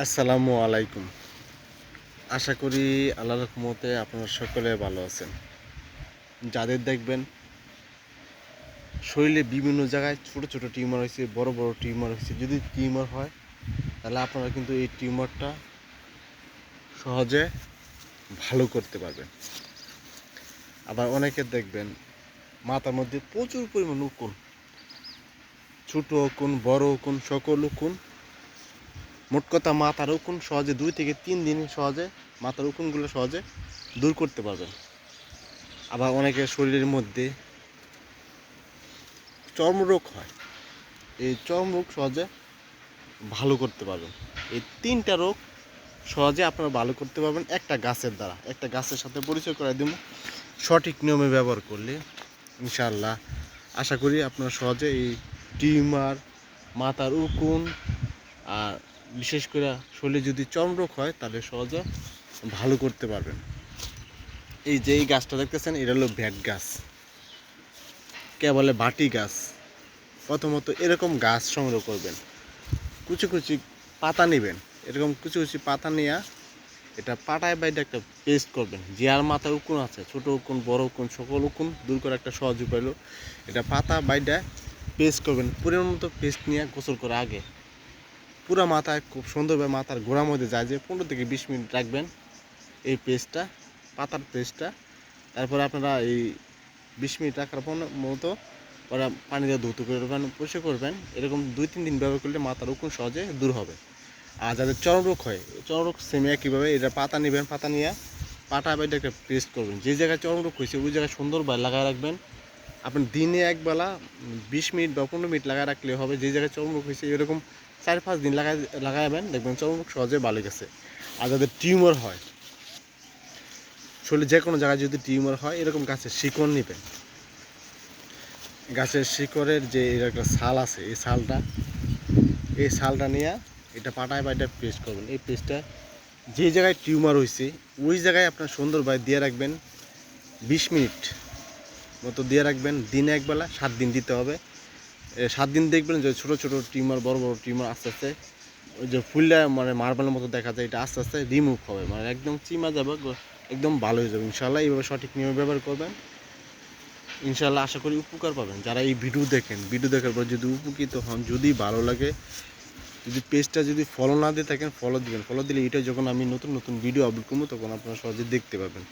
আসসালামু আলাইকুম। আশা করি আল্লাহ রহমতে আপনারা সকলে ভালো আছেন। যাদের দেখবেন, শরীরে বিভিন্ন জায়গায় ছোট ছোট টিউমার হয়েছে, বড় বড় টিউমার হয়েছে, যদি টিউমার হয়, তাহলে আপনারা কিন্তু এই টিউমারটা সহজে ভালো করতে পারবেন। আবার অনেকে দেখবেন, মাথার মধ্যে প্রচুর পরিমাণ উকুন, ছোট উকুন, বড় উকুন, সকল উকুন মোট কথা মাথার উকুন সহজে দুই থেকে তিন দিন সহজে মাথার উকুনগুলো সহজে দূর করতে পারবেন। আবার অনেকের শরীরের মধ্যে চর্মরোগ হয়। এই চর্মরোগ সহজে ভালো করতে পারবেন। এই তিনটা রোগ সহজে আপনারা ভালো করতে পারবেন একটা গাছের দ্বারা। একটা গাছের সাথে পরিচয় করে দেবো। সঠিক নিয়মে ব্যবহার করলে ইনশাআল্লাহ আশা করি আপনারা সহজে এই টিউমার, মাথার উকুন আর বিশেষ করে শরীরে যদি চর্মরোগ হয়, তাহলে সহজে ভালো করতে পারবেন। এই যে এই গাছটা দেখতেছেন, এটা হলো ভ্যাট গাছ। কে বলে বাটি গাছ? প্রথমত এরকম গাছ সংগ্রহ করবেন। কুচি কুচি পাতা নেবেন। এরকম কুচি কুচি পাতা নিয়ে এটা পাটায় বাইরে একটা পেস্ট করবেন। যে আর মাথায় উকুন আছে, ছোট উকুন, বড় উকুন, সকল উকুন দূর করে একটা সহজ উপায় এটা পাতা বাইরে পেস্ট করবেন। পরিমাণ মতো পেস্ট নিয়ে গোসল করে আগে। পুরো মাথায়, খুব সুন্দরভাবে মাথার গোড়ার মধ্যে যায় যে পনেরো থেকে বিশ মিনিট রাখবেন এই পেস্টটা, পাতার পেস্টটা। তারপরে আপনারা এই বিশ মিনিট রাখার পর মতো ওরা পানি দিয়ে ধুতে করবেন পরিষ্কার করবেন। এরকম দুই তিন দিন ব্যবহার করলে মাথার উকুন সহজে দূর হবে। আর যাদের চর্মরোগ হয় চর্মরোগ সেমে কীভাবে এটা পাতা নেবেন, পাতা নিয়ে পাটা বাইটা একটা পেস্ট করবেন। যে জায়গায় চর্মরোগ হয়েছে, ওই জায়গায় সুন্দরভাবে লাগায় রাখবেন। আপনি দিনে একবেলা বিশ মিনিট বা পনেরো মিনিট লাগায় রাখলে হবে, যে জায়গায় চর্মরোগ হয়েছে, এরকম চার পাঁচ দিন লাগাই লাগাবেন দেখবেন চর্মরোগ সহজে ভালো গেছে। আর যাদের টিউমার হয়, শরীরে যে কোনো জায়গায় যদি টিউমার হয়, এরকম গাছের শিকড় নেবেন। গাছের শিকড়ের যে এর একটা ছাল আছে, এই ছালটা এই ছালটা নিয়ে এটা পাটায় বা এটা পেস্ট করবেন। এই পেস্টটা যে জায়গায় টিউমার হয়েছে ওই জায়গায় আপনার সুন্দরভাবে দিয়ে রাখবেন বিশ মিনিট মতো দিয়ে রাখবেন। দিনে একবেলা সাত দিন দিতে হবে। সাত দিন দেখবেন যে ছোটো ছোটো টিউমার বড় বড় টিউমার আস্তে আস্তে ওই যে ফুলটা মানে মার্বেলের মতো দেখা যায়, এটা আস্তে আস্তে রিমুভ হবে। মানে একদম চিমা যাবে একদম ভালো হয়ে যাবে। ইনশাল্লাহ এইভাবে সঠিক নিয়মে ব্যবহার করবেন। ইনশাল্লাহ আশা করি উপকার পাবেন। যারা এই ভিডিও দেখেন ভিডিও দেখার পর যদি উপকৃত হন, যদি ভালো লাগে, যদি পেজটা যদি ফলো না দিয়ে থাকেন ফলো দিবেন। ফলো দিলে এটা যখন আমি নতুন নতুন ভিডিও আপলোড করব, তখন আপনারা সহজে দেখতে পাবেন।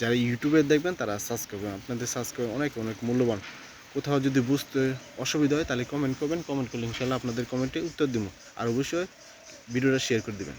যারা ইউটিউবে দেখবেন, তারা সাবস্ক্রাইব করবেন। আপনাদের সাবস্ক্রাইব অনেক অনেক মূল্যবান। কোথাও যদি বুঝতে অসুবিধা হয় তাহলে কমেন্ট করবেন কমেন্ট করলে ইনশাল্লাহ আপনাদের কমেন্টে উত্তর দিব। আর অবশ্যই ভিডিওটা শেয়ার করে দিবেন।